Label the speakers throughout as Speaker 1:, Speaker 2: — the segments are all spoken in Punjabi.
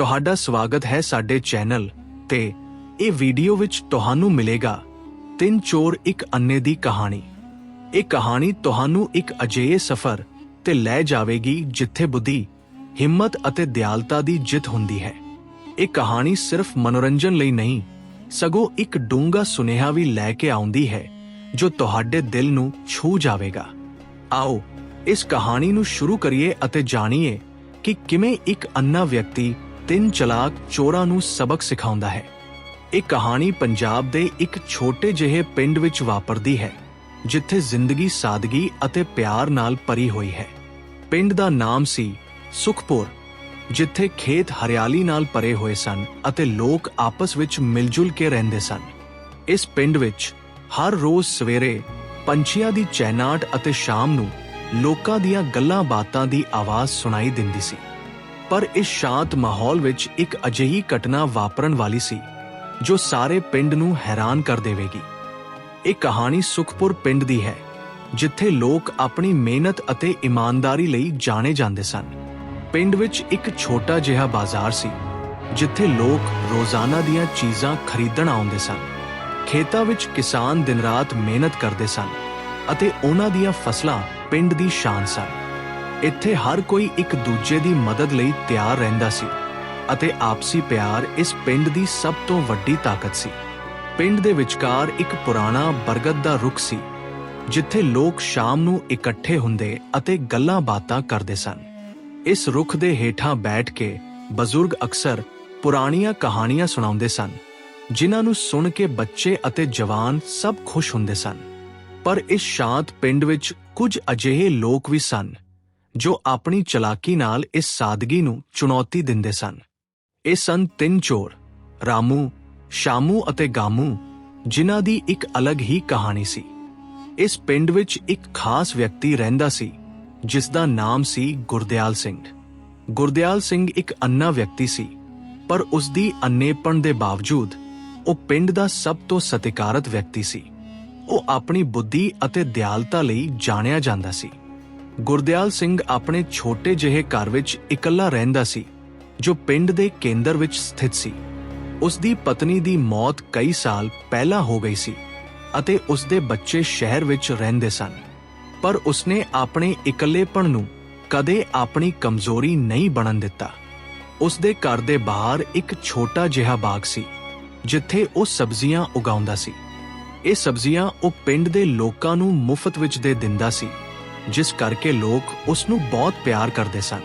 Speaker 1: ਤੁਹਾਡਾ ਸਵਾਗਤ ਹੈ ਸਾਡੇ ਚੈਨਲ ਤੇ ਇਹ ਵੀਡੀਓ ਵਿੱਚ ਤੁਹਾਨੂੰ ਮਿਲੇਗਾ ਤਿੰਨ ਚੋਰ ਇੱਕ ਅੰਨੇ ਦੀ ਕਹਾਣੀ। ਇਹ ਕਹਾਣੀ ਤੁਹਾਨੂੰ ਇੱਕ ਅਜਿਹੇ ਸਫ਼ਰ ਤੇ ਲੈ ਜਾਵੇਗੀ ਜਿੱਥੇ ਬੁੱਧੀ, ਹਿੰਮਤ ਅਤੇ ਦਿਆਲਤਾ ਦੀ ਜਿੱਤ ਹੁੰਦੀ ਹੈ। ਇਹ ਕਹਾਣੀ ਸਿਰਫ ਮਨੋਰੰਜਨ ਲਈ ਨਹੀਂ, ਸਗੋਂ ਇੱਕ ਡੂੰਘਾ ਸੁਨੇਹਾ ਵੀ ਲੈ ਕੇ ਆਉਂਦੀ ਹੈ, ਜੋ ਤੁਹਾਡੇ ਦਿਲ ਨੂੰ ਛੂ ਜਾਵੇਗਾ। ਆਓ, ਇਸ ਕਹਾਣੀ ਨੂੰ ਸ਼ੁਰੂ ਕਰੀਏ ਅਤੇ ਜਾਣੀਏ ਕਿ ਕਿਵੇਂ ਇੱਕ ਅੰਨਾ ਵਿਅਕਤੀ ਤਿੰਨ ਚਲਾਕ ਚੋਰਾਂ ਨੂੰ ਸਬਕ ਸਿਖਾਉਂਦਾ ਹੈ। ਇਹ ਕਹਾਣੀ ਪੰਜਾਬ ਦੇ ਇੱਕ ਛੋਟੇ ਜਿਹੇ ਪਿੰਡ ਵਿੱਚ ਵਾਪਰਦੀ ਹੈ, ਜਿੱਥੇ ਜ਼ਿੰਦਗੀ ਸਾਦਗੀ ਅਤੇ ਪਿਆਰ ਨਾਲ ਭਰੀ ਹੋਈ ਹੈ। ਪਿੰਡ ਦਾ ਨਾਮ ਸੀ ਸੁਖਪੁਰ, ਜਿੱਥੇ ਖੇਤ ਹਰਿਆਲੀ ਨਾਲ ਭਰੇ ਹੋਏ ਸਨ ਅਤੇ ਲੋਕ ਆਪਸ ਵਿੱਚ ਮਿਲ-ਜੁਲ ਕੇ ਰਹਿੰਦੇ ਸਨ। ਇਸ ਪਿੰਡ ਵਿੱਚ ਹਰ ਰੋਜ਼ ਸਵੇਰੇ ਪੰਛੀਆਂ ਦੀ ਚਹਿਨਾਟ ਅਤੇ ਸ਼ਾਮ ਨੂੰ ਲੋਕਾਂ ਦੀਆਂ ਗੱਲਾਂ ਬਾਤਾਂ ਦੀ ਆਵਾਜ਼ ਸੁਣਾਈ ਦਿੰਦੀ ਸੀ। ਪਰ ਇਸ ਸ਼ਾਂਤ ਮਾਹੌਲ ਵਿੱਚ ਇੱਕ ਅਜਿਹੀ ਘਟਨਾ ਵਾਪਰਨ ਵਾਲੀ ਸੀ, ਜੋ ਸਾਰੇ ਪਿੰਡ ਨੂੰ ਹੈਰਾਨ ਕਰ ਦੇਵੇਗੀ। ਇਹ ਕਹਾਣੀ ਸੁਖਪੁਰ ਪਿੰਡ ਦੀ ਹੈ, ਜਿੱਥੇ ਲੋਕ ਆਪਣੀ ਮਿਹਨਤ ਅਤੇ ਇਮਾਨਦਾਰੀ ਲਈ ਜਾਣੇ ਜਾਂਦੇ ਸਨ। ਪਿੰਡ ਵਿੱਚ ਇੱਕ ਛੋਟਾ ਜਿਹਾ ਬਾਜ਼ਾਰ ਸੀ, ਜਿੱਥੇ ਲੋਕ ਰੋਜ਼ਾਨਾ ਦੀਆਂ ਚੀਜ਼ਾਂ ਖਰੀਦਣ ਆਉਂਦੇ ਸਨ। ਖੇਤਾਂ ਵਿੱਚ ਕਿਸਾਨ ਦਿਨ-ਰਾਤ ਮਿਹਨਤ ਕਰਦੇ ਸਨ ਅਤੇ ਉਹਨਾਂ ਦੀਆਂ ਫਸਲਾਂ ਪਿੰਡ ਦੀ ਸ਼ਾਨ ਸਨ। ਇੱਥੇ ਹਰ ਕੋਈ ਇੱਕ ਦੂਜੇ ਦੀ ਮਦਦ ਲਈ ਤਿਆਰ ਰਹਿੰਦਾ ਸੀ ਅਤੇ ਆਪਸੀ ਪਿਆਰ ਇਸ ਪਿੰਡ ਦੀ ਸਭ ਤੋਂ ਵੱਡੀ ਤਾਕਤ ਸੀ। ਪਿੰਡ ਦੇ ਵਿਚਕਾਰ ਇੱਕ ਪੁਰਾਣਾ ਬਰਗਦ ਦਾ ਰੁੱਖ ਸੀ, ਜਿੱਥੇ ਲੋਕ ਸ਼ਾਮ ਨੂੰ ਇਕੱਠੇ ਹੁੰਦੇ ਅਤੇ ਗੱਲਾਂ-ਬਾਤਾਂ ਕਰਦੇ ਸਨ। ਇਸ ਰੁੱਖ ਦੇ ਹੇਠਾਂ ਬੈਠ ਕੇ ਬਜ਼ੁਰਗ ਅਕਸਰ ਪੁਰਾਣੀਆਂ ਕਹਾਣੀਆਂ ਸੁਣਾਉਂਦੇ ਸਨ, ਜਿਨ੍ਹਾਂ ਨੂੰ ਸੁਣ ਕੇ ਬੱਚੇ ਅਤੇ ਜਵਾਨ ਸਭ ਖੁਸ਼ ਹੁੰਦੇ ਸਨ। ਪਰ ਇਸ ਸ਼ਾਂਤ ਪਿੰਡ ਵਿੱਚ ਕੁਝ ਅਜਿਹੇ ਲੋਕ ਵੀ ਸਨ ਜੋ ਆਪਣੀ ਚਲਾਕੀ ਨਾਲ ਇਸ ਸਾਦਗੀ ਨੂੰ ਚੁਣੌਤੀ ਦਿੰਦੇ ਸਨ। ਇਹ ਸਨ ਤਿੰਨ ਚੋਰ, ਰਾਮੂ, ਸ਼ਾਮੂ ਅਤੇ ਗਾਮੂ, ਜਿਨ੍ਹਾਂ ਦੀ ਇੱਕ ਅਲੱਗ ਹੀ ਕਹਾਣੀ ਸੀ। ਇਸ ਪਿੰਡ ਵਿੱਚ ਇੱਕ ਖਾਸ ਵਿਅਕਤੀ ਰਹਿੰਦਾ ਸੀ, ਜਿਸ ਦਾ ਨਾਮ ਸੀ ਗੁਰਦਿਆਲ ਸਿੰਘ। ਗੁਰਦਿਆਲ ਸਿੰਘ ਇੱਕ ਅੰਨਾ ਵਿਅਕਤੀ ਸੀ, ਪਰ ਉਸ ਦੀ ਅੰਨੇਪਣ ਦੇ ਬਾਵਜੂਦ ਉਹ ਪਿੰਡ ਦਾ ਸਭ ਤੋਂ ਸਤਿਕਾਰਤ ਵਿਅਕਤੀ ਸੀ। ਉਹ ਆਪਣੀ ਬੁੱਧੀ ਅਤੇ ਦਿਆਲਤਾ ਲਈ ਜਾਣਿਆ ਜਾਂਦਾ ਸੀ। ਗੁਰਦਿਆਲ ਸਿੰਘ ਆਪਣੇ ਛੋਟੇ ਜਿਹੇ ਘਰ ਵਿੱਚ ਇਕੱਲਾ ਰਹਿੰਦਾ ਸੀ, ਜੋ ਪਿੰਡ ਦੇ ਕੇਂਦਰ ਵਿੱਚ ਸਥਿਤ ਸੀ। ਉਸ ਦੀ ਪਤਨੀ ਦੀ ਮੌਤ ਕਈ ਸਾਲ ਪਹਿਲਾਂ ਹੋ ਗਈ ਸੀ ਅਤੇ ਉਸ ਦੇ ਬੱਚੇ ਸ਼ਹਿਰ ਵਿੱਚ ਰਹਿੰਦੇ ਸਨ। ਪਰ ਉਸਨੇ ਆਪਣੇ ਇਕੱਲੇਪਣ ਨੂੰ ਕਦੇ ਆਪਣੀ ਕਮਜ਼ੋਰੀ ਨਹੀਂ ਬਣਨ ਦਿੱਤਾ। ਉਸ ਦੇ ਘਰ ਦੇ ਬਾਹਰ ਇੱਕ ਛੋਟਾ ਜਿਹਾ ਬਾਗ ਸੀ, ਜਿੱਥੇ ਉਹ ਸਬਜ਼ੀਆਂ ਉਗਾਉਂਦਾ ਸੀ। ਇਹ ਸਬਜ਼ੀਆਂ ਉਹ ਪਿੰਡ ਦੇ ਲੋਕਾਂ ਨੂੰ ਮੁਫਤ ਵਿੱਚ ਦੇ ਦਿੰਦਾ ਸੀ। ਜਿਸ ਕਰਕੇ ਲੋਕ ਉਸ ਨੂੰ ਬਹੁਤ ਪਿਆਰ ਕਰਦੇ ਸਨ।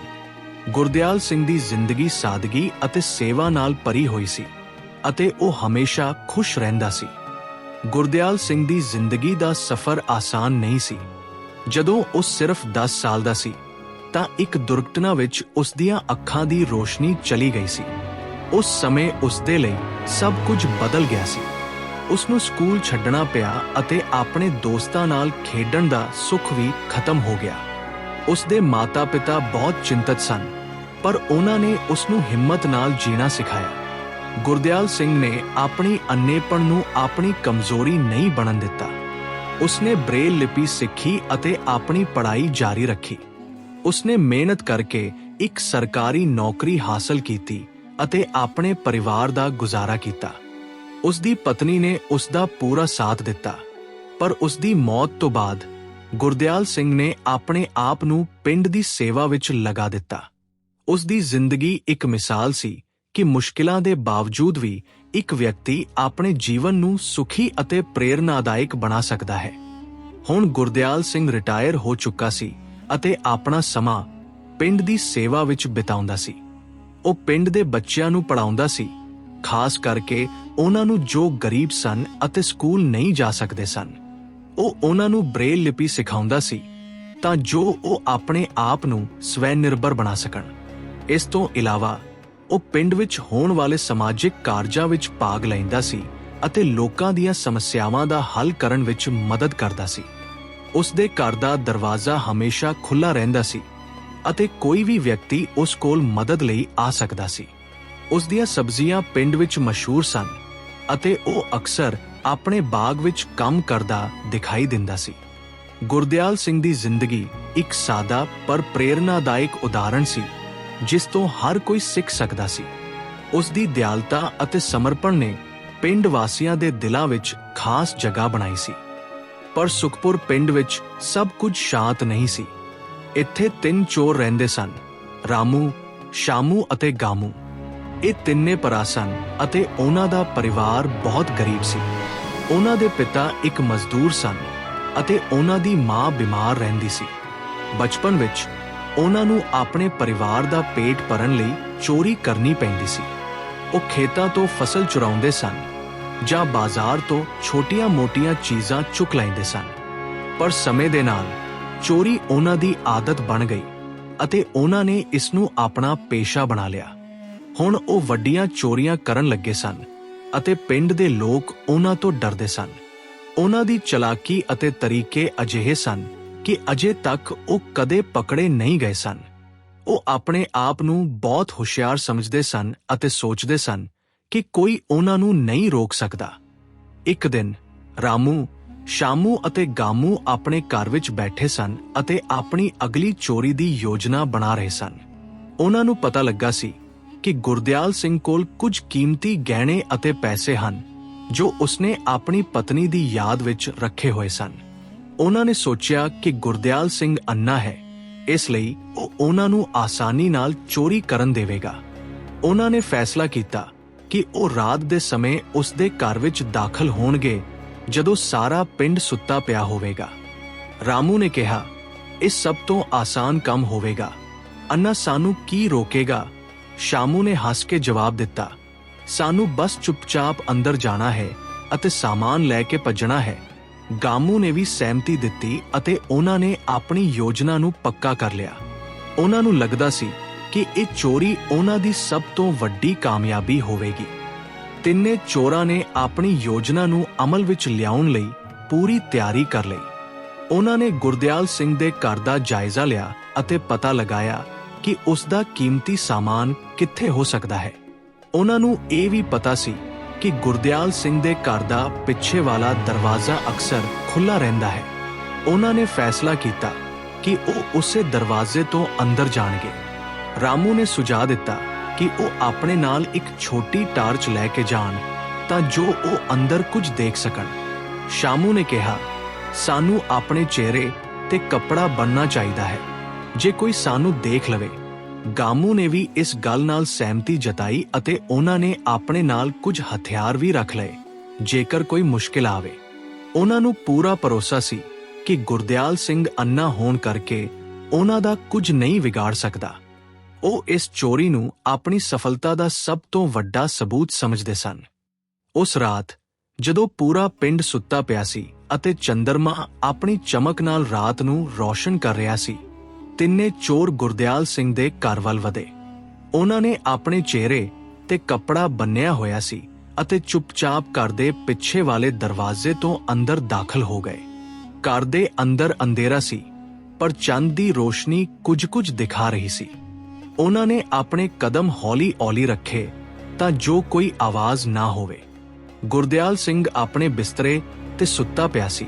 Speaker 1: ਗੁਰਦਿਆਲ ਸਿੰਘ ਦੀ ਜ਼ਿੰਦਗੀ ਸਾਦਗੀ ਅਤੇ ਸੇਵਾ ਨਾਲ ਭਰੀ ਹੋਈ ਸੀ ਅਤੇ ਉਹ ਹਮੇਸ਼ਾ ਖੁਸ਼ ਰਹਿੰਦਾ ਸੀ। ਗੁਰਦਿਆਲ ਸਿੰਘ ਦੀ ਜ਼ਿੰਦਗੀ ਦਾ ਸਫ਼ਰ ਆਸਾਨ ਨਹੀਂ ਸੀ। ਜਦੋਂ ਉਹ ਸਿਰਫ 10 ਸਾਲ ਦਾ ਸੀ, ਤਾਂ ਇੱਕ ਦੁਰਘਟਨਾ ਵਿੱਚ ਉਸ ਦੀਆਂ ਅੱਖਾਂ ਦੀ ਰੋਸ਼ਨੀ ਚਲੀ ਗਈ ਸੀ। ਉਸ ਸਮੇਂ ਉਸ ਦੇ ਲਈ ਸਭ ਕੁਝ ਬਦਲ ਗਿਆ ਸੀ। ਉਸ ਨੂੰ ਸਕੂਲ ਛੱਡਣਾ ਪਿਆ ਅਤੇ ਆਪਣੇ ਦੋਸਤਾਂ ਨਾਲ ਖੇਡਣ ਦਾ ਸੁੱਖ ਵੀ ਖਤਮ ਹੋ ਗਿਆ। ਉਸ ਦੇ ਮਾਤਾ-ਪਿਤਾ ਬਹੁਤ ਚਿੰਤਤ ਸਨ, ਪਰ ਉਹਨਾਂ ਨੇ ਉਸ ਨੂੰ ਹਿੰਮਤ ਨਾਲ ਜੀਣਾ ਸਿਖਾਇਆ। ਗੁਰਦਿਆਲ ਸਿੰਘ ਨੇ ਆਪਣੀ ਅੰਨੇਪਣ ਨੂੰ ਆਪਣੀ ਕਮਜ਼ੋਰੀ ਨਹੀਂ ਬਣਨ ਦਿੱਤਾ। ਉਸਨੇ ਬ੍ਰੇਲ ਲਿਪੀ ਸਿੱਖੀ ਅਤੇ ਆਪਣੀ ਪੜ੍ਹਾਈ ਜਾਰੀ ਰੱਖੀ। ਉਸਨੇ ਮਿਹਨਤ ਕਰਕੇ ਇੱਕ ਸਰਕਾਰੀ ਨੌਕਰੀ ਹਾਸਲ ਕੀਤੀ ਅਤੇ ਆਪਣੇ ਪਰਿਵਾਰ ਦਾ ਗੁਜ਼ਾਰਾ ਕੀਤਾ। ਉਸ ਦੀ ਪਤਨੀ ਨੇ ਉਸ ਦਾ ਪੂਰਾ ਸਾਥ ਦਿੱਤਾ, ਪਰ ਉਸ ਦੀ ਮੌਤ ਤੋਂ ਬਾਅਦ ਗੁਰਦਿਆਲ ਸਿੰਘ ਨੇ ਆਪਣੇ ਆਪ ਨੂੰ ਪਿੰਡ ਦੀ ਸੇਵਾ ਵਿੱਚ ਲਗਾ ਦਿੱਤਾ। ਉਸ ਦੀ ਜ਼ਿੰਦਗੀ ਇੱਕ ਮਿਸਾਲ ਸੀ ਕਿ ਮੁਸ਼ਕਿਲਾਂ ਦੇ ਬਾਵਜੂਦ ਵੀ ਇੱਕ ਵਿਅਕਤੀ ਆਪਣੇ ਜੀਵਨ ਨੂੰ ਸੁਖੀ ਅਤੇ ਪ੍ਰੇਰਨਾਦਾਇਕ ਬਣਾ ਸਕਦਾ ਹੈ। ਹੁਣ ਗੁਰਦਿਆਲ ਸਿੰਘ ਰਿਟਾਇਰ ਹੋ ਚੁੱਕਾ ਸੀ ਅਤੇ ਆਪਣਾ ਸਮਾਂ ਪਿੰਡ ਦੀ ਸੇਵਾ ਵਿੱਚ ਬਿਤਾਉਂਦਾ ਸੀ। ਉਹ ਪਿੰਡ ਦੇ ਬੱਚਿਆਂ ਨੂੰ ਪੜਾਉਂਦਾ ਸੀ ਖਾਸ ਕਰਕੇ ਉਹਨਾਂ ਨੂੰ ਜੋ ਗਰੀਬ ਸਨ ਅਤੇ ਸਕੂਲ ਨਹੀਂ ਜਾ ਸਕਦੇ ਸਨ। ਉਹ ਉਹਨਾਂ ਨੂੰ ਬ੍ਰੇਲ ਲਿਪੀ ਸਿਖਾਉਂਦਾ ਸੀ ਤਾਂ ਜੋ ਉਹ ਆਪਣੇ ਆਪ ਨੂੰ ਸਵੈ ਨਿਰਭਰ ਬਣਾ ਸਕਣ। ਇਸ ਤੋਂ ਇਲਾਵਾ ਉਹ ਪਿੰਡ ਵਿੱਚ ਹੋਣ ਵਾਲੇ ਸਮਾਜਿਕ ਕਾਰਜਾਂ ਵਿੱਚ ਭਾਗ ਲੈਂਦਾ ਸੀ ਅਤੇ ਲੋਕਾਂ ਦੀਆਂ ਸਮੱਸਿਆਵਾਂ ਦਾ ਹੱਲ ਕਰਨ ਵਿੱਚ ਮਦਦ ਕਰਦਾ ਸੀ। ਉਸ ਦੇ ਘਰ ਦਾ ਦਰਵਾਜ਼ਾ ਹਮੇਸ਼ਾ ਖੁੱਲਾ ਰਹਿੰਦਾ ਸੀ ਅਤੇ ਕੋਈ ਵੀ ਵਿਅਕਤੀ ਉਸ ਕੋਲ ਮਦਦ ਲਈ ਆ ਸਕਦਾ ਸੀ। ਉਸ ਦੀਆਂ ਸਬਜ਼ੀਆਂ ਪਿੰਡ ਵਿੱਚ ਮਸ਼ਹੂਰ ਸਨ ਅਤੇ ਉਹ ਅਕਸਰ ਆਪਣੇ ਬਾਗ ਵਿੱਚ ਕੰਮ ਕਰਦਾ ਦਿਖਾਈ ਦਿੰਦਾ ਸੀ। ਗੁਰਦਿਆਲ ਸਿੰਘ ਦੀ ਜ਼ਿੰਦਗੀ ਇੱਕ ਸਾਦਾ ਪਰ ਪ੍ਰੇਰਨਾਦਾਇਕ ਉਦਾਹਰਣ ਸੀ, ਜਿਸ ਤੋਂ ਹਰ ਕੋਈ ਸਿੱਖ ਸਕਦਾ ਸੀ। ਉਸ ਦੀ ਦਿਆਲਤਾ ਅਤੇ ਸਮਰਪਣ ਨੇ ਪਿੰਡ ਵਾਸੀਆਂ ਦੇ ਦਿਲਾਂ ਵਿੱਚ ਖਾਸ ਜਗ੍ਹਾ ਬਣਾਈ ਸੀ। ਪਰ ਸੁਖਪੁਰ ਪਿੰਡ ਵਿੱਚ ਸਭ ਕੁਝ ਸ਼ਾਂਤ ਨਹੀਂ ਸੀ। ਇੱਥੇ ਤਿੰਨ ਚੋਰ ਰਹਿੰਦੇ ਸਨ, ਰਾਮੂ, ਸ਼ਾਮੂ ਅਤੇ ਗਾਮੂ। ਇਹ ਤਿੰਨੇ ਭਰਾ ਸਨ ਅਤੇ ਉਹਨਾਂ ਦਾ ਪਰਿਵਾਰ ਬਹੁਤ ਗਰੀਬ ਸੀ। ਉਹਨਾਂ ਦੇ ਪਿਤਾ ਇੱਕ ਮਜ਼ਦੂਰ ਸਨ ਅਤੇ ਉਹਨਾਂ ਦੀ ਮਾਂ ਬਿਮਾਰ ਰਹਿੰਦੀ ਸੀ। ਬਚਪਨ ਵਿੱਚ ਉਹਨਾਂ ਨੂੰ ਆਪਣੇ ਪਰਿਵਾਰ ਦਾ ਪੇਟ ਭਰਨ ਲਈ ਚੋਰੀ ਕਰਨੀ ਪੈਂਦੀ ਸੀ। ਉਹ ਖੇਤਾਂ ਤੋਂ ਫਸਲ ਚੁਰਾਉਂਦੇ ਸਨ ਜਾਂ ਬਾਜ਼ਾਰ ਤੋਂ ਛੋਟੀਆਂ-ਮੋਟੀਆਂ ਚੀਜ਼ਾਂ ਚੁੱਕ ਲੈਂਦੇ ਸਨ। ਪਰ ਸਮੇਂ ਦੇ ਨਾਲ ਚੋਰੀ ਉਹਨਾਂ ਦੀ ਆਦਤ ਬਣ ਗਈ ਅਤੇ ਉਹਨਾਂ ਨੇ ਇਸ ਨੂੰ ਆਪਣਾ ਪੇਸ਼ਾ ਬਣਾ ਲਿਆ। ਹੁਣ ਉਹ ਵੱਡੀਆਂ ਚੋਰੀਆਂ ਕਰਨ ਲੱਗੇ ਸਨ ਅਤੇ ਪਿੰਡ ਦੇ ਲੋਕ ਉਹਨਾਂ ਤੋਂ ਡਰਦੇ ਸਨ। ਉਹਨਾਂ ਦੀ ਚਲਾਕੀ ਅਤੇ ਤਰੀਕੇ ਅਜਿਹੇ ਸਨ ਕਿ ਅਜੇ ਤੱਕ ਉਹ ਕਦੇ ਪਕੜੇ ਨਹੀਂ ਗਏ ਸਨ। ਉਹ ਆਪਣੇ ਆਪ ਨੂੰ ਬਹੁਤ ਹੁਸ਼ਿਆਰ ਸਮਝਦੇ ਸਨ ਅਤੇ ਸੋਚਦੇ ਸਨ ਕਿ ਕੋਈ ਉਹਨਾਂ ਨੂੰ ਨਹੀਂ ਰੋਕ ਸਕਦਾ। ਇੱਕ ਦਿਨ ਰਾਮੂ, ਸ਼ਾਮੂ ਅਤੇ ਗਾਮੂ ਆਪਣੇ ਘਰ ਵਿੱਚ ਬੈਠੇ ਸਨ ਅਤੇ ਆਪਣੀ ਅਗਲੀ ਚੋਰੀ ਦੀ ਯੋਜਨਾ ਬਣਾ ਰਹੇ ਸਨ। ਉਹਨਾਂ ਨੂੰ ਪਤਾ ਲੱਗਾ ਸੀ ਕਿ ਗੁਰਦਿਆਲ ਸਿੰਘ ਕੋਲ ਕੁਝ ਕੀਮਤੀ ਗਹਿਣੇ ਅਤੇ ਪੈਸੇ ਹਨ, ਜੋ ਉਸਨੇ ਆਪਣੀ ਪਤਨੀ ਦੀ ਯਾਦ ਵਿੱਚ ਰੱਖੇ ਹੋਏ ਸਨ। ਉਹਨਾਂ ਨੇ ਸੋਚਿਆ ਕਿ ਗੁਰਦਿਆਲ ਸਿੰਘ ਅੰਨਾ ਹੈ, ਇਸ ਲਈ ਉਹ ਉਹਨਾਂ ਨੂੰ ਆਸਾਨੀ ਨਾਲ ਚੋਰੀ ਕਰਨ ਦੇਵੇਗਾ। ਉਹਨਾਂ ਨੇ ਫੈਸਲਾ ਕੀਤਾ ਕਿ ਉਹ ਰਾਤ ਦੇ ਸਮੇਂ ਉਸ ਦੇ ਘਰ ਵਿੱਚ ਦਾਖਲ ਹੋਣਗੇ, ਜਦੋਂ ਸਾਰਾ ਪਿੰਡ ਸੁੱਤਾ ਪਿਆ ਹੋਵੇਗਾ। ਰਾਮੂ ਨੇ ਕਿਹਾ, ਇਹ ਸਭ ਤੋਂ ਆਸਾਨ ਕੰਮ ਹੋਵੇਗਾ। ਅੰਨਾ ਸਾਨੂੰ ਕੀ ਰੋਕੇਗਾ? ਸ਼ਾਮੂ ਨੇ ਹੱਸ ਕੇ ਜਵਾਬ ਦਿੱਤਾ, ਸਾਨੂੰ ਬਸ ਚੁੱਪਚਾਪ ਅੰਦਰ ਜਾਣਾ ਹੈ ਅਤੇ ਸਾਮਾਨ ਲੈ ਕੇ ਭੱਜਣਾ ਹੈ। ਗਾਮੂ ਨੇ ਵੀ ਸਹਿਮਤੀ ਦਿੱਤੀ ਅਤੇ ਉਹਨਾਂ ਨੇ ਆਪਣੀ ਯੋਜਨਾ ਨੂੰ ਪੱਕਾ ਕਰ ਲਿਆ। ਉਹਨਾਂ ਨੂੰ ਲੱਗਦਾ ਸੀ ਕਿ ਇਹ ਚੋਰੀ ਉਹਨਾਂ ਦੀ ਸਭ ਤੋਂ ਵੱਡੀ ਕਾਮਯਾਬੀ ਹੋਵੇਗੀ। ਤਿੰਨੇ ਚੋਰਾਂ ਨੇ ਆਪਣੀ ਯੋਜਨਾ ਨੂੰ ਅਮਲ ਵਿੱਚ ਲਿਆਉਣ ਲਈ ਪੂਰੀ ਤਿਆਰੀ ਕਰ ਲਈ। ਉਹਨਾਂ ਨੇ ਗੁਰਦਿਆਲ ਸਿੰਘ ਦੇ ਘਰ ਦਾ ਜਾਇਜ਼ਾ ਲਿਆ ਅਤੇ ਪਤਾ ਲਗਾਇਆ ਕਿ ਉਸ ਦਾ ਕੀਮਤੀ ਸਾਮਾਨ ਕਿੱਥੇ ਹੋ ਸਕਦਾ ਹੈ। ਉਹਨਾਂ ਨੂੰ ਇਹ ਵੀ ਪਤਾ ਸੀ ਕਿ ਗੁਰਦਿਆਲ ਸਿੰਘ ਦੇ ਘਰ ਦਾ ਪਿੱਛੇ ਵਾਲਾ ਦਰਵਾਜ਼ਾ ਅਕਸਰ ਖੁੱਲਾ ਰਹਿੰਦਾ ਹੈ। ਉਹਨਾਂ ਨੇ ਫੈਸਲਾ ਕੀਤਾ ਕਿ ਉਹ ਉਸੇ ਦਰਵਾਜ਼ੇ ਤੋਂ ਅੰਦਰ ਜਾਣਗੇ। ਰਾਮੂ ਨੇ ਸੁਝਾਅ ਦਿੱਤਾ ਕਿ ਉਹ ਆਪਣੇ ਨਾਲ ਇੱਕ ਛੋਟੀ ਟਾਰਚ ਲੈ ਕੇ ਜਾਣ ਤਾਂ ਜੋ ਉਹ ਅੰਦਰ ਕੁਝ ਦੇਖ ਸਕਣ। ਸ਼ਾਮੂ ਨੇ ਕਿਹਾ, ਸਾਨੂੰ ਆਪਣੇ ਚਿਹਰੇ ਤੇ ਕੱਪੜਾ ਬੰਨਣਾ ਚਾਹੀਦਾ ਹੈ। ਜੇ ਕੋਈ ਸਾਨੂੰ ਦੇਖ ਲਵੇ। ਗਾਮੂ ਨੇ ਵੀ ਇਸ ਗੱਲ ਨਾਲ ਸਹਿਮਤੀ ਜਤਾਈ ਅਤੇ ਉਹਨਾਂ ਨੇ ਆਪਣੇ ਨਾਲ ਕੁਝ ਹਥਿਆਰ ਵੀ ਰੱਖ ਲਏ, ਜੇਕਰ ਕੋਈ ਮੁਸ਼ਕਿਲ ਆਵੇ। ਉਹਨਾਂ ਨੂੰ ਪੂਰਾ ਭਰੋਸਾ ਸੀ ਕਿ ਗੁਰਦਿਆਲ ਸਿੰਘ ਅੰਨਾ ਹੋਣ ਕਰਕੇ ਉਹਨਾਂ ਦਾ ਕੁਝ ਨਹੀਂ ਵਿਗਾੜ ਸਕਦਾ। ਉਹ ਇਸ ਚੋਰੀ ਨੂੰ ਆਪਣੀ ਸਫਲਤਾ ਦਾ ਸਭ ਤੋਂ ਵੱਡਾ ਸਬੂਤ ਸਮਝਦੇ ਸਨ। ਉਸ ਰਾਤ, ਜਦੋਂ ਪੂਰਾ ਪਿੰਡ ਸੁੱਤਾ ਪਿਆ ਸੀ ਅਤੇ ਚੰਦਰਮਾ ਆਪਣੀ ਚਮਕ ਨਾਲ ਰਾਤ ਨੂੰ ਰੌਸ਼ਨ ਕਰ ਰਿਹਾ ਸੀ ਤਿੰਨੇ ਚੋਰ ਗੁਰਦਿਆਲ ਸਿੰਘ ਦੇ ਘਰ ਵੱਲ ਵਧੇ। ਉਹਨਾਂ ਨੇ ਆਪਣੇ ਚਿਹਰੇ ਤੇ ਕੱਪੜਾ ਬੰਨਿਆ ਹੋਇਆ ਸੀ ਅਤੇ ਚੁੱਪਚਾਪ ਘਰ ਦੇ ਪਿੱਛੇ ਵਾਲੇ ਦਰਵਾਜ਼ੇ ਤੋਂ ਅੰਦਰ ਦਾਖਲ ਹੋ ਗਏ। ਘਰ ਦੇ ਅੰਦਰ ਅੰਧੇਰਾ ਸੀ, ਪਰ ਚੰਦ ਦੀ ਰੋਸ਼ਨੀ ਕੁਝ-ਕੁਝ ਦਿਖਾ ਰਹੀ ਸੀ। ਉਹਨਾਂ ਨੇ ਆਪਣੇ ਕਦਮ ਹੌਲੀ-ਹੌਲੀ ਰੱਖੇ ਤਾਂ ਜੋ ਕੋਈ ਆਵਾਜ਼ ਨਾ ਹੋਵੇ। ਗੁਰਦਿਆਲ ਸਿੰਘ ਆਪਣੇ ਬਿਸਤਰੇ ਤੇ ਸੁੱਤਾ ਪਿਆ ਸੀ,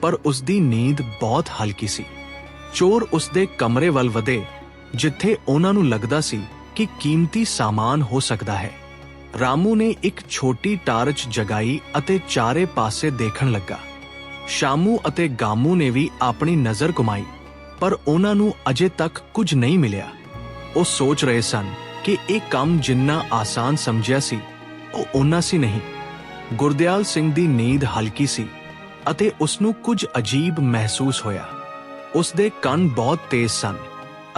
Speaker 1: ਪਰ ਉਸ ਦੀ ਨੀਂਦ ਬਹੁਤ ਹਲਕੀ ਸੀ। ਚੋਰ ਉਸਦੇ ਕਮਰੇ ਵੱਲ ਵਧੇ, ਜਿੱਥੇ ਉਹਨਾਂ ਨੂੰ ਲੱਗਦਾ ਸੀ ਕਿ ਕੀਮਤੀ ਸਾਮਾਨ ਹੋ ਸਕਦਾ ਹੈ। ਰਾਮੂ ਨੇ ਇੱਕ ਛੋਟੀ ਟਾਰਚ ਜਗਾਈ ਅਤੇ ਚਾਰੇ ਪਾਸੇ ਦੇਖਣ ਲੱਗਾ। ਸ਼ਾਮੂ ਅਤੇ ਗਾਮੂ ਨੇ ਵੀ ਆਪਣੀ ਨਜ਼ਰ ਕਮਾਈ ਪਰ ਉਹਨਾਂ ਨੂੰ ਅਜੇ ਤੱਕ ਕੁਝ ਨਹੀਂ ਮਿਲਿਆ। ਉਹ ਸੋਚ ਰਹੇ ਸਨ ਕਿ ਇਹ ਕੰਮ ਜਿੰਨਾ ਆਸਾਨ ਸਮਝਿਆ ਸੀ, ਉਹ ਉਹਨਾਂ ਸੀ ਨਹੀਂ। ਗੁਰਦਿਆਲ ਸਿੰਘ ਦੀ ਨੀਂਦ ਹਲਕੀ ਸੀ ਅਤੇ ਉਸ ਨੂੰ ਕੁਝ ਅਜੀਬ ਮਹਿਸੂਸ ਹੋਇਆ। ਉਸ ਦੇ ਕੰਨ ਬਹੁਤ ਤੇਜ਼ ਸਨ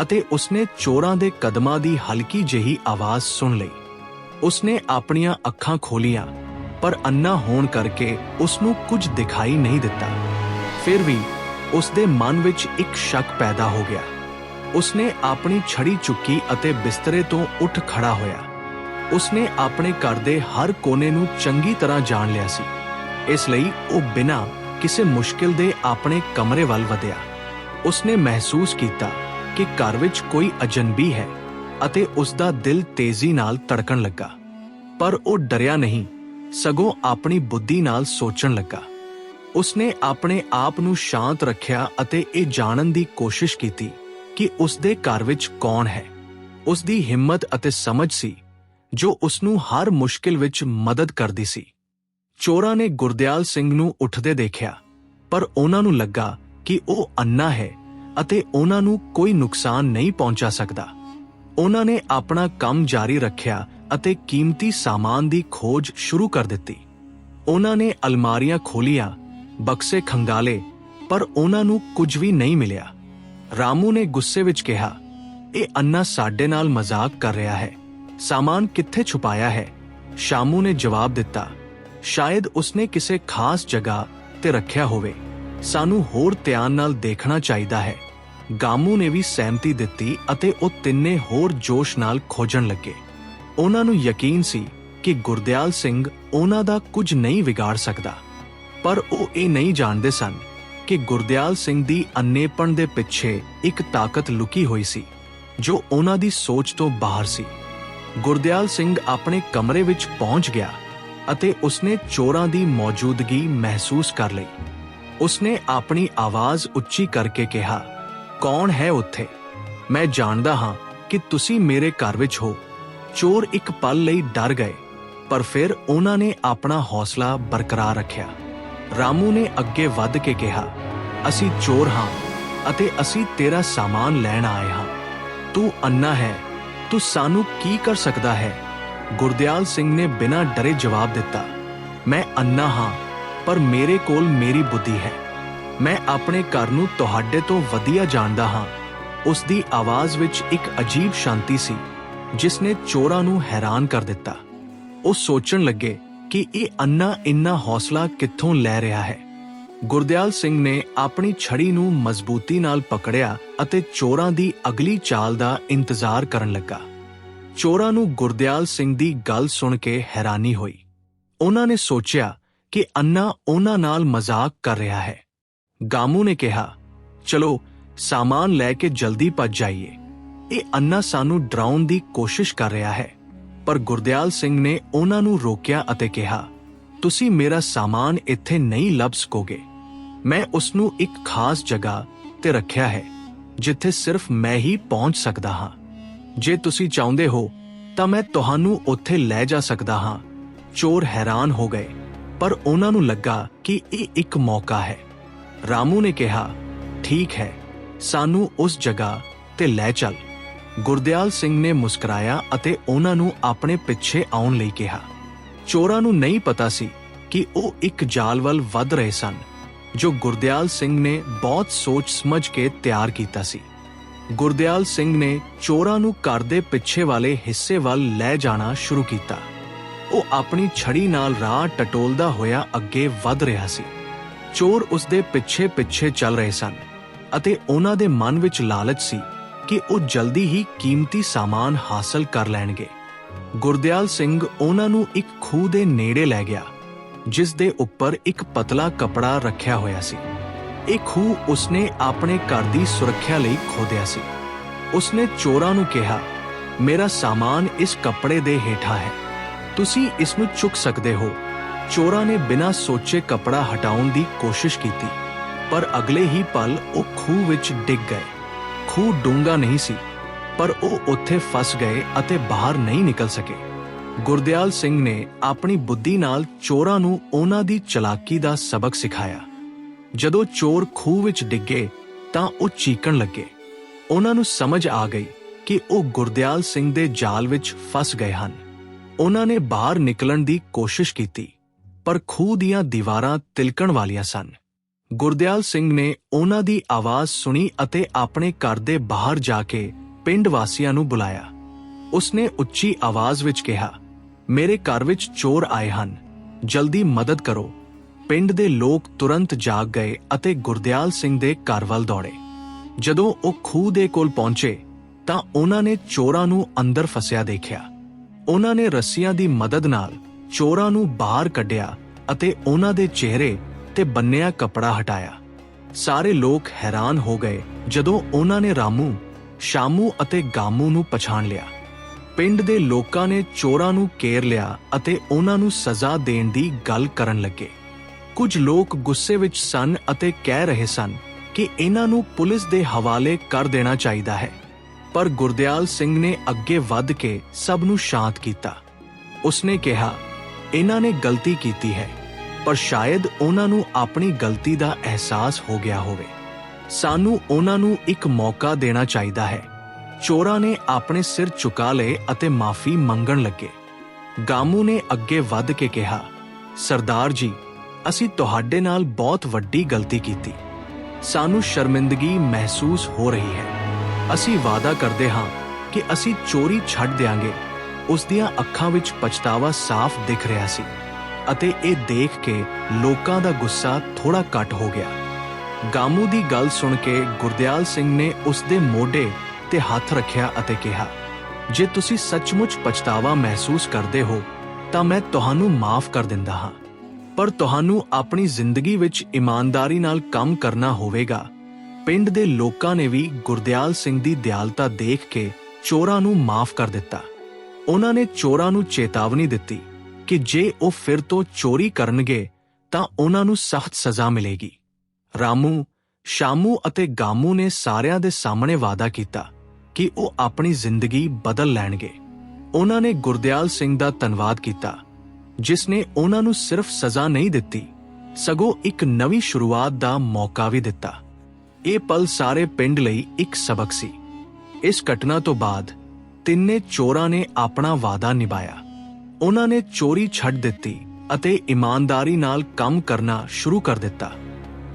Speaker 1: ਅਤੇ ਉਸਨੇ ਚੋਰਾਂ ਦੇ ਕਦਮਾਂ ਦੀ ਹਲਕੀ ਜਿਹੀ ਆਵਾਜ਼ ਸੁਣ ਲਈ। ਉਸਨੇ ਆਪਣੀਆਂ ਅੱਖਾਂ ਖੋਲੀਆਂ, ਪਰ ਅੰਨਾ ਹੋਣ ਕਰਕੇ ਉਸ ਨੂੰ ਕੁਝ ਦਿਖਾਈ ਨਹੀਂ ਦਿੱਤਾ। ਫਿਰ ਵੀ ਉਸ ਦੇ ਮਨ ਵਿੱਚ ਇੱਕ ਸ਼ੱਕ ਪੈਦਾ ਹੋ ਗਿਆ। ਉਸਨੇ ਆਪਣੀ ਛੜੀ ਚੁੱਕੀ ਅਤੇ ਬਿਸਤਰੇ ਤੋਂ ਉੱਠ ਖੜਾ ਹੋਇਆ। ਉਸਨੇ ਆਪਣੇ ਘਰ ਦੇ ਹਰ ਕੋਨੇ ਨੂੰ ਚੰਗੀ ਤਰ੍ਹਾਂ ਜਾਣ ਲਿਆ ਸੀ। ਇਸ ਲਈ ਉਹ ਬਿਨਾਂ ਕਿਸੇ ਮੁਸ਼ਕਿਲ ਦੇ ਆਪਣੇ ਕਮਰੇ ਵੱਲ ਵਧਿਆ। ਉਸਨੇ ਮਹਿਸੂਸ ਕੀਤਾ ਕਿ ਘਰ ਵਿੱਚ ਕੋਈ ਅਜਨਬੀ ਹੈ ਅਤੇ ਉਸ ਦਾ ਦਿਲ ਤੇਜ਼ੀ ਨਾਲ ਧੜਕਣ ਲੱਗਾ। ਪਰ ਉਹ ਡਰਿਆ ਨਹੀਂ, ਸਗੋਂ ਆਪਣੀ ਬੁੱਧੀ ਨਾਲ ਸੋਚਣ ਲੱਗਾ। ਉਸਨੇ ਆਪਣੇ ਆਪ ਨੂੰ ਸ਼ਾਂਤ ਰੱਖਿਆ ਅਤੇ ਇਹ ਜਾਣਨ ਦੀ ਕੋਸ਼ਿਸ਼ ਕੀਤੀ ਕਿ ਉਸ ਦੇ ਘਰ ਵਿੱਚ ਕੌਣ ਹੈ। ਉਸ ਦੀ ਹਿੰਮਤ ਅਤੇ ਸਮਝ ਸੀ, ਜੋ ਉਸ ਨੂੰ ਹਰ ਮੁਸ਼ਕਿਲ ਵਿੱਚ ਮਦਦ ਕਰਦੀ ਸੀ। ਚੋਰਾਂ ਨੇ ਗੁਰਦਿਆਲ ਸਿੰਘ ਨੂੰ ਉੱਠਦੇ ਦੇਖਿਆ, ਪਰ ਉਹਨਾਂ ਨੂੰ ਲੱਗਾ ਕਿ ਉਹ ਅੰਨਾ ਹੈ ਅਤੇ ਉਹਨਾਂ ਨੂੰ ਕੋਈ ਨੁਕਸਾਨ ਨਹੀਂ ਪਹੁੰਚਾ ਸਕਦਾ। ਉਹਨਾਂ ਨੇ ਆਪਣਾ ਕੰਮ ਜਾਰੀ ਰੱਖਿਆ ਅਤੇ ਕੀਮਤੀ ਸਾਮਾਨ ਦੀ ਖੋਜ ਸ਼ੁਰੂ ਕਰ ਦਿੱਤੀ। ਉਹਨਾਂ ਨੇ ਅਲਮਾਰੀਆਂ ਖੋਲੀਆਂ, ਬਕਸੇ ਖੰਗਾਲੇ, ਪਰ ਉਹਨਾਂ ਨੂੰ ਕੁਝ ਵੀ ਨਹੀਂ ਮਿਲਿਆ। ਰਾਮੂ ਨੇ ਗੁੱਸੇ ਵਿੱਚ ਕਿਹਾ, ਇਹ ਅੰਨਾ ਸਾਡੇ ਨਾਲ ਮਜ਼ਾਕ ਕਰ ਰਿਹਾ ਹੈ। ਸਾਮਾਨ ਕਿੱਥੇ ਛੁਪਾਇਆ ਹੈ? ਸ਼ਾਮੂ ਨੇ ਜਵਾਬ ਦਿੱਤਾ, ਸ਼ਾਇਦ ਉਸਨੇ ਕਿਸੇ ਖਾਸ ਜਗ੍ਹਾ ਤੇ ਰੱਖਿਆ ਹੋਵੇ। ਸਾਨੂੰ ਹੋਰ ਧਿਆਨ ਨਾਲ ਦੇਖਣਾ ਚਾਹੀਦਾ ਹੈ। ਗਾਮੂ ਨੇ ਵੀ ਸਹਿਮਤੀ ਦਿੱਤੀ ਅਤੇ ਉਹ ਤਿੰਨੇ ਹੋਰ ਜੋਸ਼ ਨਾਲ ਖੋਜਣ ਲੱਗੇ। ਉਹਨਾਂ ਨੂੰ ਯਕੀਨ ਸੀ ਕਿ ਗੁਰਦਿਆਲ ਸਿੰਘ ਉਹਨਾਂ ਦਾ ਕੁਝ ਨਹੀਂ ਵਿਗਾੜ ਸਕਦਾ। ਪਰ ਉਹ ਇਹ ਨਹੀਂ ਜਾਣਦੇ ਸਨ ਕਿ ਗੁਰਦਿਆਲ ਸਿੰਘ ਦੀ ਅੰਨੇਪਣ ਦੇ ਪਿੱਛੇ ਇੱਕ ਤਾਕਤ ਲੁਕੀ ਹੋਈ ਸੀ, ਜੋ ਉਹਨਾਂ ਦੀ ਸੋਚ ਤੋਂ ਬਾਹਰ ਸੀ। ਗੁਰਦਿਆਲ ਸਿੰਘ ਆਪਣੇ ਕਮਰੇ ਵਿੱਚ ਪਹੁੰਚ ਗਿਆ ਅਤੇ ਉਸਨੇ ਚੋਰਾਂ ਦੀ ਮੌਜੂਦਗੀ ਮਹਿਸੂਸ ਕਰ ਲਈ। ਉਸਨੇ ਆਪਣੀ ਆਵਾਜ਼ ਉੱਚੀ ਕਰਕੇ ਕਿਹਾ, ਕੌਣ ਹੈ ਉੱਥੇ? ਮੈਂ ਜਾਣਦਾ ਹਾਂ ਕਿ ਤੁਸੀਂ ਮੇਰੇ ਘਰ ਵਿੱਚ ਹੋ। ਚੋਰ ਇੱਕ ਪਲ ਲਈ ਡਰ ਗਏ, ਪਰ ਫਿਰ ਉਹਨਾਂ ਨੇ ਆਪਣਾ ਹੌਸਲਾ ਬਰਕਰਾਰ ਰੱਖਿਆ। ਰਾਮੂ ਨੇ ਅੱਗੇ ਵੱਧ ਕੇ ਕਿਹਾ, ਅਸੀਂ ਚੋਰ ਹਾਂ ਅਤੇ ਅਸੀਂ ਤੇਰਾ ਸਾਮਾਨ ਲੈਣ ਆਏ ਹਾਂ। ਤੂੰ ਅੰਨਾ ਹੈ, ਤੂੰ ਸਾਨੂੰ ਕੀ ਕਰ ਸਕਦਾ ਹੈ? ਗੁਰਦਿਆਲ ਸਿੰਘ ਨੇ ਬਿਨਾਂ ਡਰੇ ਜਵਾਬ ਦਿੱਤਾ, ਮੈਂ ਅੰਨਾ ਹਾਂ ਪਰ ਮੇਰੇ ਕੋਲ ਮੇਰੀ ਬੁੱਧੀ ਹੈ। ਮੈਂ ਆਪਣੇ ਘਰ ਨੂੰ ਤੁਹਾਡੇ ਤੋਂ ਵਧੀਆ ਜਾਣਦਾ ਹਾਂ। ਉਸ ਦੀ ਆਵਾਜ਼ ਵਿੱਚ ਇੱਕ ਅਜੀਬ ਸ਼ਾਂਤੀ ਸੀ ਜਿਸ ਨੇ ਚੋਰਾਂ ਨੂੰ ਹੈਰਾਨ ਕਰ ਦਿੱਤਾ। ਉਹ ਸੋਚਣ ਲੱਗੇ ਕਿ ਇਹ ਅੰਨਾ ਇੰਨਾ ਹੌਸਲਾ ਕਿੱਥੋਂ ਲੈ ਰਿਹਾ ਹੈ। ਗੁਰਦਿਆਲ ਸਿੰਘ ਨੇ ਆਪਣੀ ਛੜੀ ਨੂੰ ਮਜ਼ਬੂਤੀ ਨਾਲ ਪਕੜਿਆ ਅਤੇ ਚੋਰਾਂ ਦੀ ਅਗਲੀ ਚਾਲ ਦਾ ਇੰਤਜ਼ਾਰ ਕਰਨ ਲੱਗਾ। ਚੋਰਾਂ ਨੂੰ ਗੁਰਦਿਆਲ ਸਿੰਘ ਦੀ ਗੱਲ ਸੁਣ ਕੇ ਹੈਰਾਨੀ ਹੋਈ। ਉਹਨਾਂ ਨੇ ਸੋਚਿਆ ਕਿ ਅੰਨਾ ਉਹਨਾਂ ਨਾਲ ਮਜ਼ਾਕ ਕਰ ਰਿਹਾ ਹੈ। ਗਾਮੂ ਨੇ ਕਿਹਾ, ਚਲੋ, ਸਾਮਾਨ ਲੈ ਕੇ ਜਲਦੀ ਭੱਜ ਜਾਈਏ। ਇਹ ਅੰਨਾ ਸਾਨੂੰ ਡਰਾਉਣ ਦੀ ਕੋਸ਼ਿਸ਼ ਕਰ ਰਿਹਾ ਹੈ। ਪਰ ਗੁਰਦਿਆਲ ਸਿੰਘ ਨੇ ਉਹਨਾਂ ਨੂੰ ਰੋਕਿਆ ਅਤੇ ਕਿਹਾ, ਤੁਸੀਂ ਮੇਰਾ ਸਾਮਾਨ ਇੱਥੇ ਨਹੀਂ ਲੱਭ ਸਕੋਗੇ। ਮੈਂ ਉਸ ਨੂੰ ਇੱਕ ਖਾਸ ਜਗ੍ਹਾ ਤੇ ਰੱਖਿਆ ਹੈ, ਜਿੱਥੇ ਸਿਰਫ ਮੈਂ ਹੀ ਪਹੁੰਚ ਸਕਦਾ ਹਾਂ। ਜੇ ਤੁਸੀਂ ਚਾਹੁੰਦੇ ਹੋ, ਤਾਂ ਮੈਂ ਤੁਹਾਨੂੰ ਉੱਥੇ ਲੈ ਜਾ ਸਕਦਾ ਹਾਂ। ਚੋਰ ਹੈਰਾਨ ਹੋ ਗਏ। ਪਰ ਉਹਨਾਂ ਨੂੰ ਲੱਗਾ ਕਿ ਇਹ ਇੱਕ ਮੌਕਾ ਹੈ। ਰਾਮੂ ਨੇ ਕਿਹਾ, ਠੀਕ ਹੈ, ਸਾਨੂੰ ਉਸ ਜਗ੍ਹਾ ਤੇ ਲੈ ਚੱਲ। ਗੁਰਦਿਆਲ ਸਿੰਘ ਨੇ ਮੁਸਕਰਾਇਆ ਅਤੇ ਉਹਨਾਂ ਨੂੰ ਆਪਣੇ ਪਿੱਛੇ ਆਉਣ ਲਈ ਕਿਹਾ। ਚੋਰਾਂ ਨੂੰ ਨਹੀਂ ਪਤਾ ਸੀ ਕਿ ਉਹ ਇੱਕ ਜਾਲ ਵੱਲ ਵੱਧ ਰਹੇ ਸਨ, ਜੋ ਗੁਰਦਿਆਲ ਸਿੰਘ ਨੇ ਬਹੁਤ ਸੋਚ ਸਮਝ ਕੇ ਤਿਆਰ ਕੀਤਾ ਸੀ। ਗੁਰਦਿਆਲ ਸਿੰਘ ਨੇ ਚੋਰਾਂ ਨੂੰ ਘਰ ਦੇ ਪਿੱਛੇ ਵਾਲੇ ਹਿੱਸੇ ਵੱਲ ਲੈ ਜਾਣਾ ਸ਼ੁਰੂ ਕੀਤਾ। ਉਹ ਆਪਣੀ ਛੜੀ ਨਾਲ ਰਾਹ ਟਟੋਲਦਾ ਹੋਇਆ ਅੱਗੇ ਵੱਧ ਰਿਹਾ ਸੀ। ਚੋਰ ਉਸ ਦੇ ਪਿੱਛੇ ਪਿੱਛੇ ਚੱਲ ਰਹੇ ਸਨ ਅਤੇ ਉਹਨਾਂ ਦੇ ਮਨ ਵਿੱਚ ਲਾਲਚ ਸੀ ਕਿ ਉਹ ਜਲਦੀ ਹੀ ਕੀਮਤੀ ਸਾਮਾਨ ਹਾਸਲ ਕਰ ਲੈਣਗੇ। ਗੁਰਦਿਆਲ ਸਿੰਘ ਉਹਨਾਂ ਨੂੰ ਇੱਕ ਖੂਹ ਦੇ ਨੇੜੇ ਲੈ ਗਿਆ, ਜਿਸ ਦੇ ਉੱਪਰ ਇੱਕ ਪਤਲਾ ਕਪੜਾ ਰੱਖਿਆ ਹੋਇਆ ਸੀ। ਇਹ ਖੂਹ ਉਸਨੇ ਆਪਣੇ ਘਰ ਦੀ ਸੁਰੱਖਿਆ ਲਈ ਖੋਦਿਆ ਸੀ। ਉਸਨੇ ਚੋਰਾਂ ਨੂੰ ਕਿਹਾ, ਮੇਰਾ ਸਾਮਾਨ ਇਸ ਕੱਪੜੇ ਦੇ ਹੇਠਾਂ ਹੈ। ਤੁਸੀਂ ਇਸ ਨੂੰ ਚੁੱਕ ਸਕਦੇ ਹੋ। ਚੋਰਾਂ ਨੇ ਬਿਨਾਂ ਸੋਚੇ ਕਪੜਾ ਹਟਾਉਣ ਦੀ ਕੋਸ਼ਿਸ਼ ਕੀਤੀ, ਪਰ ਅਗਲੇ ਹੀ ਪਲ ਉਹ ਖੂਹ ਵਿੱਚ ਡਿੱਗ ਗਏ। ਖੂਹ ਡੂੰਘਾ ਨਹੀਂ ਸੀ, ਪਰ ਉਹ ਉੱਥੇ ਫਸ ਗਏ ਅਤੇ ਬਾਹਰ ਨਹੀਂ ਨਿਕਲ ਸਕੇ। ਗੁਰਦਿਆਲ ਸਿੰਘ ਨੇ ਆਪਣੀ ਬੁੱਧੀ ਨਾਲ ਚੋਰਾਂ ਨੂੰ ਉਹਨਾਂ ਦੀ ਚਲਾਕੀ ਦਾ ਸਬਕ ਸਿਖਾਇਆ। ਜਦੋਂ ਚੋਰ ਖੂਹ ਵਿੱਚ ਡਿੱਗੇ, ਤਾਂ ਉਹ ਚੀਕਣ ਲੱਗੇ। ਉਹਨਾਂ ਨੂੰ ਸਮਝ ਆ ਗਈ ਕਿ ਉਹ ਗੁਰਦਿਆਲ ਸਿੰਘ ਦੇ ਜਾਲ ਵਿੱਚ ਫਸ ਗਏ ਹਨ। ਉਹਨਾਂ ਨੇ ਬਾਹਰ ਨਿਕਲਣ ਦੀ ਕੋਸ਼ਿਸ਼ ਕੀਤੀ, ਪਰ ਖੂਹ ਦੀਆਂ ਦੀਵਾਰਾਂ ਤਿਲਕਣ ਵਾਲੀਆਂ ਸਨ। ਗੁਰਦਿਆਲ ਸਿੰਘ ਨੇ ਉਹਨਾਂ ਦੀ ਆਵਾਜ਼ ਸੁਣੀ ਅਤੇ ਆਪਣੇ ਘਰ ਦੇ ਬਾਹਰ ਜਾ ਕੇ ਪਿੰਡ ਵਾਸੀਆਂ ਨੂੰ ਬੁਲਾਇਆ। ਉਸਨੇ ਉੱਚੀ ਆਵਾਜ਼ ਵਿੱਚ ਕਿਹਾ, ਮੇਰੇ ਘਰ ਵਿੱਚ ਚੋਰ ਆਏ ਹਨ, ਜਲਦੀ ਮਦਦ ਕਰੋ। ਪਿੰਡ ਦੇ ਲੋਕ ਤੁਰੰਤ ਜਾਗ ਗਏ ਅਤੇ ਗੁਰਦਿਆਲ ਸਿੰਘ ਦੇ ਘਰ ਵੱਲ ਦੌੜੇ। ਜਦੋਂ ਉਹ ਖੂਹ ਦੇ ਕੋਲ ਪਹੁੰਚੇ, ਤਾਂ ਉਹਨਾਂ ਨੇ ਚੋਰਾਂ ਨੂੰ ਅੰਦਰ ਫਸਿਆ ਦੇਖਿਆ। ਉਹਨਾਂ ਨੇ ਰੱਸੀਆਂ ਦੀ ਮਦਦ ਨਾਲ ਚੋਰਾਂ ਨੂੰ ਬਾਹਰ ਕੱਢਿਆ ਅਤੇ ਉਹਨਾਂ ਦੇ ਚਿਹਰੇ ਤੇ ਬੰਨਿਆ ਕਪੜਾ ਹਟਾਇਆ। ਸਾਰੇ ਲੋਕ ਹੈਰਾਨ ਹੋ ਗਏ ਜਦੋਂ ਉਹਨਾਂ ਨੇ ਰਾਮੂ, ਸ਼ਾਮੂ ਅਤੇ ਗਾਮੂ ਨੂੰ ਪਛਾਣ ਲਿਆ। ਪਿੰਡ ਦੇ ਲੋਕਾਂ ਨੇ ਚੋਰਾਂ ਨੂੰ ਕੇਰ ਲਿਆ ਅਤੇ ਉਹਨਾਂ ਨੂੰ ਸਜ਼ਾ ਦੇਣ ਦੀ ਗੱਲ ਕਰਨ ਲੱਗੇ। ਕੁਝ ਲੋਕ ਗੁੱਸੇ ਵਿੱਚ ਸਨ ਅਤੇ ਕਹਿ ਰਹੇ ਸਨ ਕਿ ਇਹਨਾਂ ਨੂੰ ਪੁਲਿਸ ਦੇ ਹਵਾਲੇ ਕਰ ਦੇਣਾ ਚਾਹੀਦਾ ਹੈ। ਪਰ ਗੁਰਦਿਆਲ ਸਿੰਘ ਨੇ ਅੱਗੇ ਵੱਧ ਕੇ ਸਭ ਨੂੰ ਸ਼ਾਂਤ ਕੀਤਾ। ਉਸਨੇ ਕਿਹਾ, ਇਹਨਾਂ ਨੇ ਗਲਤੀ ਕੀਤੀ ਹੈ, ਪਰ ਸ਼ਾਇਦ ਉਹਨਾਂ ਨੂੰ ਆਪਣੀ ਗਲਤੀ ਦਾ ਅਹਿਸਾਸ ਹੋ ਗਿਆ ਹੋਵੇ। ਸਾਨੂੰ ਉਹਨਾਂ ਨੂੰ ਇੱਕ ਮੌਕਾ ਦੇਣਾ ਚਾਹੀਦਾ ਹੈ। ਚੋਰਾਂ ਨੇ ਆਪਣੇ ਸਿਰ ਝੁਕਾ ਲਏ ਅਤੇ ਮਾਫੀ ਮੰਗਣ ਲੱਗੇ। ਗਾਮੂ ਨੇ ਅੱਗੇ ਵੱਧ ਕੇ ਕਿਹਾ, ਸਰਦਾਰ ਜੀ, ਅਸੀਂ ਤੁਹਾਡੇ ਨਾਲ ਬਹੁਤ ਵੱਡੀ ਗਲਤੀ ਕੀਤੀ। ਸਾਨੂੰ ਸ਼ਰਮਿੰਦਗੀ ਮਹਿਸੂਸ ਹੋ ਰਹੀ ਹੈ। ਅਸੀਂ ਵਾਅਦਾ ਕਰਦੇ ਹਾਂ ਕਿ ਅਸੀਂ ਚੋਰੀ ਛੱਡ ਦਿਆਂਗੇ। ਉਸ ਦੀਆਂ ਅੱਖਾਂ ਵਿੱਚ ਪਛਤਾਵਾ ਸਾਫ਼ ਦਿਖ ਰਿਹਾ ਸੀ ਅਤੇ ਇਹ ਦੇਖ ਕੇ ਲੋਕਾਂ ਦਾ ਗੁੱਸਾ ਥੋੜਾ ਘਟ ਹੋ ਗਿਆ। ਗਾਮੂ ਦੀ ਗੱਲ ਸੁਣ ਕੇ ਗੁਰਦਿਆਲ ਸਿੰਘ ਨੇ ਉਸ ਦੇ ਮੋਢੇ ਤੇ ਹੱਥ ਰੱਖਿਆ ਅਤੇ ਕਿਹਾ, ਜੇ ਤੁਸੀਂ ਸੱਚਮੁੱਚ ਪਛਤਾਵਾ ਮਹਿਸੂਸ ਕਰਦੇ ਹੋ, ਤਾਂ ਮੈਂ ਤੁਹਾਨੂੰ ਮਾਫ ਕਰ ਦਿੰਦਾ ਹਾਂ। ਪਰ ਤੁਹਾਨੂੰ ਆਪਣੀ ਜ਼ਿੰਦਗੀ ਵਿੱਚ ਇਮਾਨਦਾਰੀ ਨਾਲ ਕੰਮ ਕਰਨਾ ਹੋਵੇਗਾ। ਪਿੰਡ ਦੇ ਲੋਕਾਂ ਨੇ ਵੀ ਗੁਰਦਿਆਲ ਸਿੰਘ ਦੀ ਦਿਆਲਤਾ ਦੇਖ ਕੇ ਚੋਰਾਂ ਨੂੰ ਮਾਫ ਕਰ ਦਿੱਤਾ। ਉਹਨਾਂ ਨੇ ਚੋਰਾਂ ਨੂੰ ਚੇਤਾਵਨੀ ਦਿੱਤੀ ਕਿ ਜੇ ਉਹ ਫਿਰ ਤੋਂ ਚੋਰੀ ਕਰਨਗੇ, ਤਾਂ ਉਹਨਾਂ ਨੂੰ ਸਖਤ ਸਜ਼ਾ ਮਿਲੇਗੀ। ਰਾਮੂ, ਸ਼ਾਮੂ ਅਤੇ ਗਾਮੂ ਨੇ ਸਾਰਿਆਂ ਦੇ ਸਾਹਮਣੇ ਵਾਅਦਾ ਕੀਤਾ ਕਿ ਉਹ ਆਪਣੀ ਜ਼ਿੰਦਗੀ ਬਦਲ ਲੈਣਗੇ। ਉਹਨਾਂ ਨੇ ਗੁਰਦਿਆਲ ਸਿੰਘ ਦਾ ਧੰਨਵਾਦ ਕੀਤਾ, ਜਿਸ ਨੇ ਉਹਨਾਂ ਨੂੰ ਸਿਰਫ ਸਜ਼ਾ ਨਹੀਂ ਦਿੱਤੀ, ਸਗੋਂ ਇੱਕ ਨਵੀਂ ਸ਼ੁਰੂਆਤ ਦਾ ਮੌਕਾ ਵੀ ਦਿੱਤਾ। ਇਹ ਪਲ ਸਾਰੇ ਪਿੰਡ ਲਈ ਇੱਕ ਸਬਕ ਸੀ। ਇਸ ਘਟਨਾ ਤੋਂ ਬਾਅਦ ਤਿੰਨੇ ਚੋਰਾਂ ਨੇ ਆਪਣਾ ਵਾਅਦਾ ਨਿਭਾਇਆ। ਉਹਨਾਂ ਨੇ ਚੋਰੀ ਛੱਡ ਦਿੱਤੀ ਅਤੇ ਇਮਾਨਦਾਰੀ ਨਾਲ ਕੰਮ ਕਰਨਾ ਸ਼ੁਰੂ ਕਰ ਦਿੱਤਾ।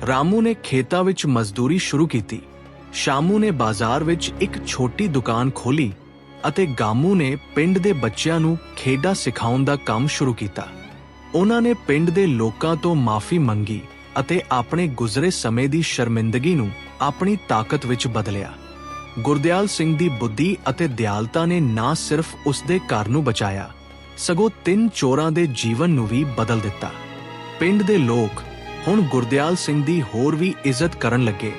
Speaker 1: ਰਾਮੂ ਨੇ ਖੇਤਾਂ ਵਿੱਚ ਮਜ਼ਦੂਰੀ ਸ਼ੁਰੂ ਕੀਤੀ। ਸ਼ਾਮੂ ਨੇ ਬਾਜ਼ਾਰ ਵਿੱਚ ਇੱਕ ਛੋਟੀ ਦੁਕਾਨ ਖੋਲੀ ਅਤੇ ਗਾਮੂ ਨੇ ਪਿੰਡ ਦੇ ਬੱਚਿਆਂ ਨੂੰ ਖੇਡਾਂ ਸਿਖਾਉਣ ਦਾ ਕੰਮ ਸ਼ੁਰੂ ਕੀਤਾ। ਉਹਨਾਂ ਨੇ ਪਿੰਡ ਦੇ ਲੋਕਾਂ ਤੋਂ ਮਾਫੀ ਮੰਗੀ ਅਤੇ ਆਪਣੇ ਗੁਜ਼ਰੇ ਸਮੇਂ ਦੀ ਸ਼ਰਮਿੰਦਗੀ ਨੂੰ ਆਪਣੀ ਤਾਕਤ ਵਿੱਚ ਬਦਲਿਆ। ਗੁਰਦਿਆਲ ਸਿੰਘ ਦੀ ਬੁੱਧੀ ਅਤੇ ਦਿਆਲਤਾ ਨੇ ਨਾ ਸਿਰਫ ਉਸ ਦੇ ਘਰ ਨੂੰ ਬਚਾਇਆ, ਸਗੋਂ ਤਿੰਨ ਚੋਰਾਂ ਦੇ ਜੀਵਨ ਨੂੰ ਵੀ ਬਦਲ ਦਿੱਤਾ। ਪਿੰਡ ਦੇ ਲੋਕ ਹੁਣ ਗੁਰਦਿਆਲ ਸਿੰਘ ਦੀ ਹੋਰ ਵੀ ਇੱਜ਼ਤ ਕਰਨ ਲੱਗੇ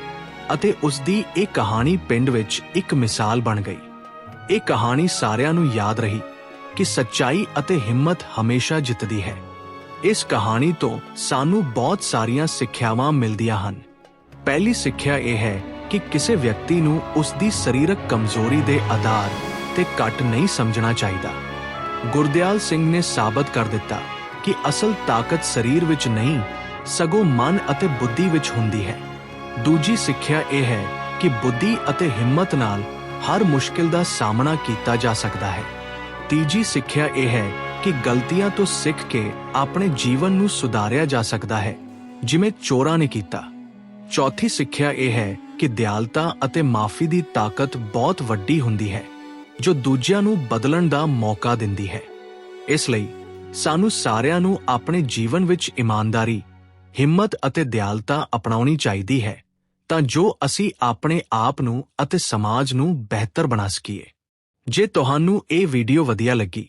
Speaker 1: ਅਤੇ ਉਸ ਦੀ ਇਹ ਕਹਾਣੀ ਪਿੰਡ ਵਿੱਚ ਇੱਕ ਮਿਸਾਲ ਬਣ ਗਈ। ਇਹ ਕਹਾਣੀ ਸਾਰਿਆਂ ਨੂੰ ਯਾਦ ਰਹੀ ਕਿ ਸੱਚਾਈ ਅਤੇ ਹਿੰਮਤ ਹਮੇਸ਼ਾ ਜਿੱਤਦੀ ਹੈ। ਇਸ ਕਹਾਣੀ ਤੋਂ ਸਾਨੂੰ ਬਹੁਤ ਸਾਰੀਆਂ ਸਿੱਖਿਆਵਾਂ ਮਿਲਦੀਆਂ ਹਨ। ਪਹਿਲੀ ਸਿੱਖਿਆ ਇਹ ਹੈ ਕਿ ਕਿਸੇ ਵਿਅਕਤੀ ਨੂੰ ਉਸ ਦੀ ਸਰੀਰਕ ਕਮਜ਼ੋਰੀ ਦੇ ਆਧਾਰ ਤੇ ਘੱਟ ਨਹੀਂ ਸਮਝਣਾ ਚਾਹੀਦਾ। ਗੁਰਦਿਆਲ ਸਿੰਘ ਨੇ ਸਾਬਤ ਕਰ ਦਿੱਤਾ ਕਿ ਅਸਲ ਤਾਕਤ ਸਰੀਰ ਵਿੱਚ ਨਹੀਂ, ਸਗੋਂ ਮਨ ਅਤੇ ਬੁੱਧੀ ਵਿੱਚ ਹੁੰਦੀ ਹੈ। ਦੂਜੀ ਸਿੱਖਿਆ ਇਹ ਹੈ ਕਿ ਬੁੱਧੀ ਅਤੇ ਹਿੰਮਤ ਨਾਲ ਹਰ ਮੁਸ਼ਕਿਲ ਦਾ ਸਾਹਮਣਾ ਕੀਤਾ ਜਾ ਸਕਦਾ ਹੈ। ਤੀਜੀ ਸਿੱਖਿਆ ਇਹ ਹੈ ਕਿ ਗਲਤੀਆਂ ਤੋਂ ਸਿੱਖ ਕੇ ਆਪਣੇ ਜੀਵਨ ਨੂੰ ਸੁਧਾਰਿਆ ਜਾ ਸਕਦਾ ਹੈ, ਜਿਵੇਂ ਚੋਰਾਂ ਨੇ ਕੀਤਾ। ਚੌਥੀ ਸਿੱਖਿਆ ਇਹ ਹੈ ਕਿ ਦਿਆਲਤਾ ਅਤੇ ਮਾਫੀ ਦੀ ਤਾਕਤ ਬਹੁਤ ਵੱਡੀ ਹੁੰਦੀ ਹੈ, ਜੋ ਦੂਜਿਆਂ ਨੂੰ ਬਦਲਣ ਦਾ ਮੌਕਾ ਦਿੰਦੀ ਹੈ। ਇਸ ਲਈ ਸਾਨੂੰ ਸਾਰਿਆਂ ਨੂੰ ਆਪਣੇ ਜੀਵਨ ਵਿੱਚ ਇਮਾਨਦਾਰੀ, ਹਿੰਮਤ ਅਤੇ ਦਿਆਲਤਾ ਅਪਣਾਉਣੀ ਚਾਹੀਦੀ ਹੈ, ਤਾਂ ਜੋ ਅਸੀਂ ਆਪਣੇ ਆਪ ਨੂੰ ਅਤੇ ਸਮਾਜ ਨੂੰ ਬਿਹਤਰ ਬਣਾ ਸਕੀਏ। ਜੇ ਤੁਹਾਨੂੰ ਇਹ ਵੀਡੀਓ ਵਧੀਆ ਲੱਗੀ